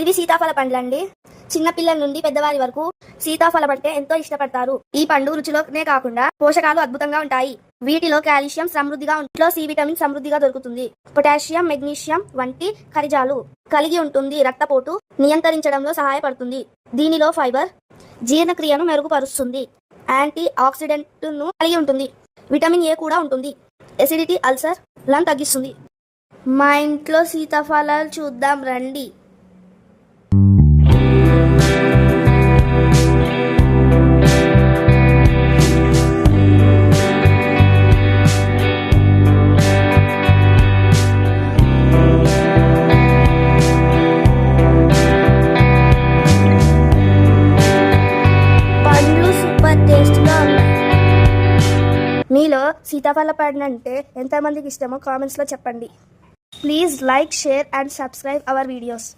ఇవి సీతాఫల పండ్లండి. చిన్న పిల్లల నుండి పెద్దవారి వరకు సీతాఫలం అంటే ఎంతో ఇష్టపడతారు. ఈ పండు రుచిలోనే కాకుండా పోషకాలు అద్భుతంగా ఉంటాయి. వీటిలో కాల్షియం సమృద్ధిగా ఇంట్లో సి విటమిన్ సమృద్ధిగా దొరుకుతుంది. పొటాషియం మెగ్నీషియం వంటి ఖనిజాలు కలిగి ఉంటుంది. రక్తపోటు నియంత్రించడంలో సహాయపడుతుంది. దీనిలో ఫైబర్ జీర్ణక్రియను మెరుగుపరుస్తుంది. యాంటీ ఆక్సిడెంట్ను కలిగి ఉంటుంది. విటమిన్ ఏ కూడా ఉంటుంది. ఎసిడిటీ అల్సర్లను తగ్గిస్తుంది. మా ఇంట్లో సీతాఫలాలు చూద్దాం రండి. టేస్ట్గా మీలో సీతాఫల పండు అంటే ఎంతమందికి ఇష్టమో కామెంట్స్లో చెప్పండి. Please like share and subscribe our videos.